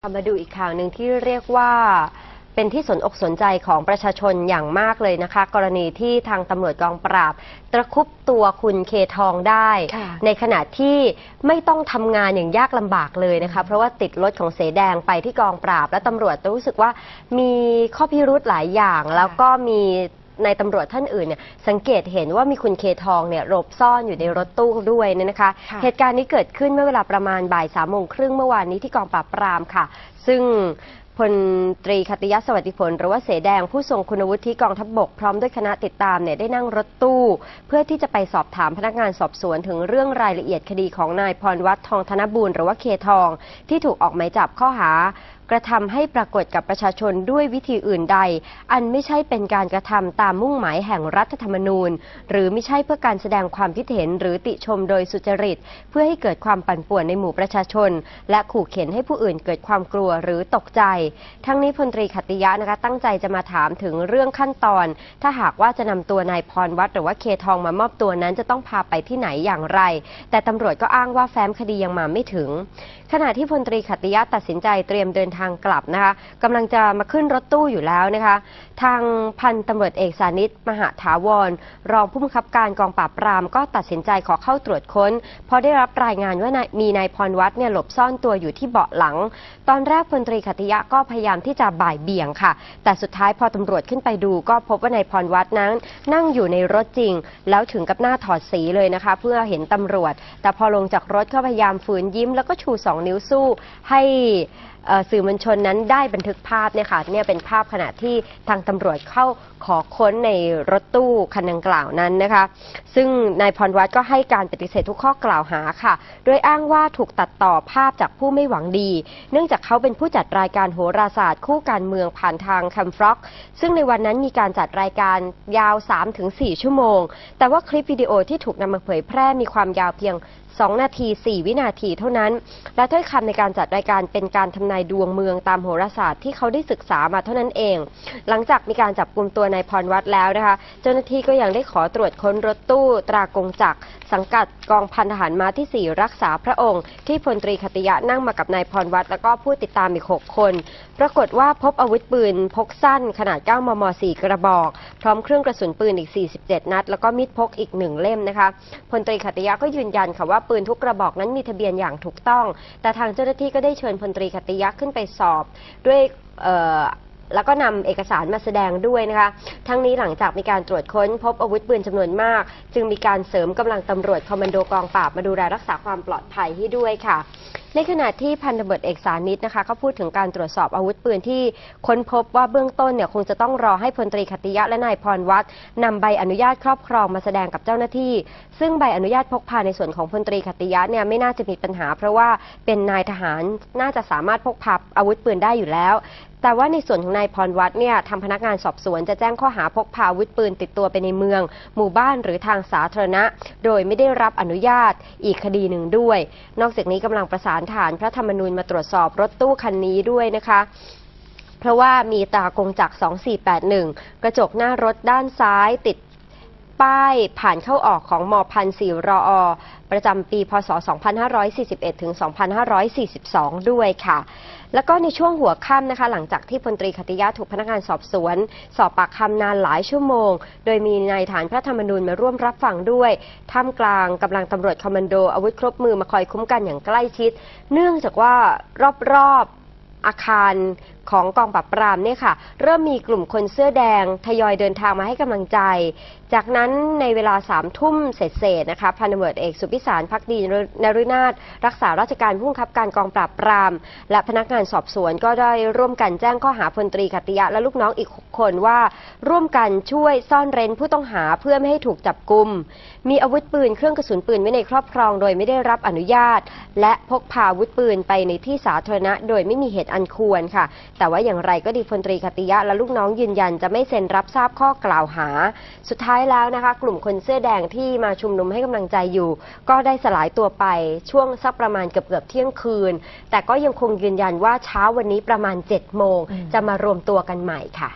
มาดูอีกข่าวหนึ่งที่เรียกว่าเป็นที่สนอกสนใจของประชาชนอย่างมากเลยนะคะ กรณีที่ทางตำรวจกองปราบตะครุบตัวคุณเคทองได้ค่ะในขณะที่ไม่ต้องทำงานอย่างยากลำบากเลยนะคะ เพราะว่าติดรถของเสแดงไปที่กองปราบ และตำรวจรู้สึกว่ามีข้อพิรุธหลายอย่าง แล้วก็มี ในตำรวจท่านอื่นเนี่ยสังเกตเห็นว่ามีคุณเคทองเนี่ยหลบซ่อนอยู่ในรถตู้ด้วยเนี่ยนะคะค่ะเหตุการณ์นี้เกิดขึ้นเมื่อเวลาประมาณบ่ายสามโมงครึ่งเมื่อวานนี้ที่กองปราบปรามค่ะ ซึ่งพลตรีคติยะสวัสดิผล หรือว่าเสแดงผู้ทรงคุณวุฒิที่กองทัพบกพร้อมด้วยคณะติดตามเนี่ยได้นั่งรถตู้ เพื่อที่จะไปสอบถามพนักงานสอบสวนถึงเรื่องรายละเอียดคดีของนายพรวัตรทองธนบูรณ์หรือว่าเคทอง ที่ถูกออกหมายจับข้อหา กระทำให้ปรากฏกับประชาชนด้วยวิธีอื่นใด อันไม่ใช่เป็นการกระทำตามมุ่งหมายแห่งรัฐธรรมนูญ หรือไม่ใช่เพื่อการแสดงความคิดเห็นหรือติชมโดยสุจริต เพื่อให้เกิดความปั่นป่วนในหมู่ประชาชน และขู่เข็นให้ผู้อื่นเกิดความกลัวหรือตกใจ ทั้งนี้พลตรีขัติยะนะคะตั้งใจจะมาถามถึงเรื่องขั้นตอน ถ้าหากว่าจะนำตัวนายพรวัตรหรือว่าเคทองมามอบตัวนั้นจะต้องพาไปที่ไหนอย่างไร แต่ตำรวจก็อ้างว่าแฟ้มคดียังมาไม่ถึง ขณะที่พลตรีขัตติยะตัดสินใจเตรียมเดินทางกลับนะคะกำลังจะมาขึ้นรถตู้อยู่แล้วนะคะ ทางพันตำรวจเอกสานิตมหาถาวร รองผู้บังคับการกองปราบปรามก็ตัดสินใจขอเข้าตรวจค้นเพราะได้รับรายงานว่านายมีนายพรวัตรเนี่ยหลบซ่อนตัวอยู่ที่เบาะหลัง ตอนแรกพลตรีขัติยะก็พยายามที่จะบ่ายเบี่ยงค่ะ แต่สุดท้ายพอตำรวจขึ้นไปดู ก็พบว่านายพรวัตรนั้น นั่งอยู่ในรถจริง แล้วถึงกับหน้าถอดสีเลยนะคะ เพื่อเห็นตำรวจ แต่พอลงจากรถก็พยายามฝืนยิ้ม แล้วก็ชูสองนิ้วสู้ให้ สื่อมวลชนนั้นได้บันทึกภาพเนี่ยค่ะเนี่ยเป็นภาพขณะที่ทางตำรวจเข้าขอค้นในรถตู้คันดังกล่าวนั้นนะคะ ซึ่งนายพรวัตรก็ให้การปฏิเสธทุกข้อกล่าวหาค่ะ โดยอ้างว่าถูกตัดต่อภาพจากผู้ไม่หวังดี เนื่องจากเขาเป็นผู้จัดรายการโหราศาสตร์ คู่การเมืองผ่านทางคัมฟร็อก ซึ่งในวันนั้นมีการจัดรายการยาว 3-4 ชั่วโมง แต่ว่าคลิปวิดีโอที่ถูกนำมาเผยแพร่มีความยาวเพียง 2 นาที 4 วินาทีเท่านั้น และถ้อยคำในการจัดรายการเป็นการทำนายดวงเมืองตามโหราศาสตร์ที่เขาได้ศึกษามาเท่านั้นเอง หลังจากมีการจับกลุ่มตัวนายพรวัตรแล้วนะคะ เจ้าหน้าที่ก็ยังได้ขอตรวจค้นรถตู้ตรากงจักรสังกัดกองพันทหารม้าที่ 4 รักษาพระองค์ ที่พลตรีคติยะนั่งมากับนายพรวัตรแล้วก็ผู้ติดตามอีก 6 คน ปรากฏว่าพบอาวุธปืนพกสั้นขนาด 9 มม 4 กระบอก พร้อมเครื่องกระสุนปืนอีก 47 นัด แล้วก็มีดพกอีกหนึ่งเล่มนะคะพลตรีขัตติยะก็ยืนยันค่ะว่าปืนทุกกระบอกนั้นมีทะเบียนอย่างถูกต้อง แต่ทางเจ้าหน้าที่ก็ได้เชิญพลตรีขัตติยะขึ้นไปสอบ ด้วยแล้วก็นำเอกสารมาแสดงด้วยนะคะ ทั้งนี้หลังจากมีการตรวจค้นพบอาวุธปืนจำนวนมาก จึงมีการเสริมกำลังตำรวจคอมมานโดกองปราบมาดูแลรักษาความปลอดภัยให้ด้วยค่ะ ในขณะที่พันตำรวจเอกสานิตนะคะก็พูดถึงการตรวจสอบอาวุธปืนที่ค้นพบว่าเบื้องต้นเนี่ยคงจะต้องรอให้พลตรีขติยะและนายพรวัตรนำใบอนุญาตครอบครองมาแสดงกับเจ้าหน้าที่ ซึ่งใบอนุญาตพกพาในส่วนของพลตรีขติยะเนี่ยไม่น่าจะมีปัญหา เพราะว่าเป็นนายทหารน่าจะสามารถพกพาอาวุธปืนได้อยู่แล้ว แต่ว่าในส่วนของนายพรวัตรเนี่ยทางพนักงานสอบสวนจะแจ้งข้อหาพกพาอาวุธปืนติดตัวไปในเมือง หมู่บ้านหรือทางสาธารณะ โดยไม่ได้รับอนุญาตอีกคดีหนึ่งด้วย นอกจากนี้กำลังประสานฐานพระธรรมนูญมาตรวจสอบรถตู้คันนี้ด้วยนะคะเพราะว่ามีตากงจักร2481 กระจกหน้ารถด้านซ้ายติด ป้ายผ่านเข้าออกของมพันสี่รอประจำปีพศ 2541 ถึง 2542 ด้วยค่ะ แล้วก็ในช่วงหัวค่ำนะคะ หลังจากที่พลตรีคติยะถูกพนักงานสอบสวน สอบปากคำนานหลายชั่วโมง โดยมีนายฐานพระธรรมนูญมาร่วมรับฟังด้วย ท่ามกลางกำลังตำรวจคอมมานโดอาวุธครบมือมาคอยคุ้มกันอย่างใกล้ชิด เนื่องจากว่ารอบๆอาคาร ของกองปราบปรามเนี่ยค่ะ เริ่มมีกลุ่มคนเสื้อแดงทยอยเดินทางมาให้กำลังใจ จากนั้นในเวลาสามทุ่มเศษๆนะคะพันตำรวจเอกสุพิสารพักดีนฤนาถรักษาราชการผู้บังคับการกองปราบปราม และพนักงานสอบสวนก็ได้ร่วมกันแจ้งข้อหาพลตรีขัตติยะและลูกน้องอีก6คนว่า ร่วมกันช่วยซ่อนเร้นผู้ต้องหาเพื่อไม่ให้ถูกจับกุม มีอาวุธปืนเครื่องกระสุนปืนไว้ในครอบครองโดยไม่ได้รับอนุญาต และพกพาอาวุธปืนไปในที่สาธารณะโดยไม่มีเหตุอันควรค่ะแต่ว่าอย่างไรก็ดีพลตรีขัตติยะและลูกน้องยืนยันจะไม่เซ็นรับทราบข้อกล่าวหา สุดท้ายแล้วนะคะ กลุ่มคนเสื้อแดงที่มาชุมนุมให้กำลังใจอยู่ ก็ได้สลายตัวไปช่วงสักประมาณเกือบเกือบๆเที่ยงคืน แต่ก็ยังคงยืนยันว่าเช้าวันนี้ประมาณ7โมงอืมจะมารวมตัวกันใหม่ค่ะ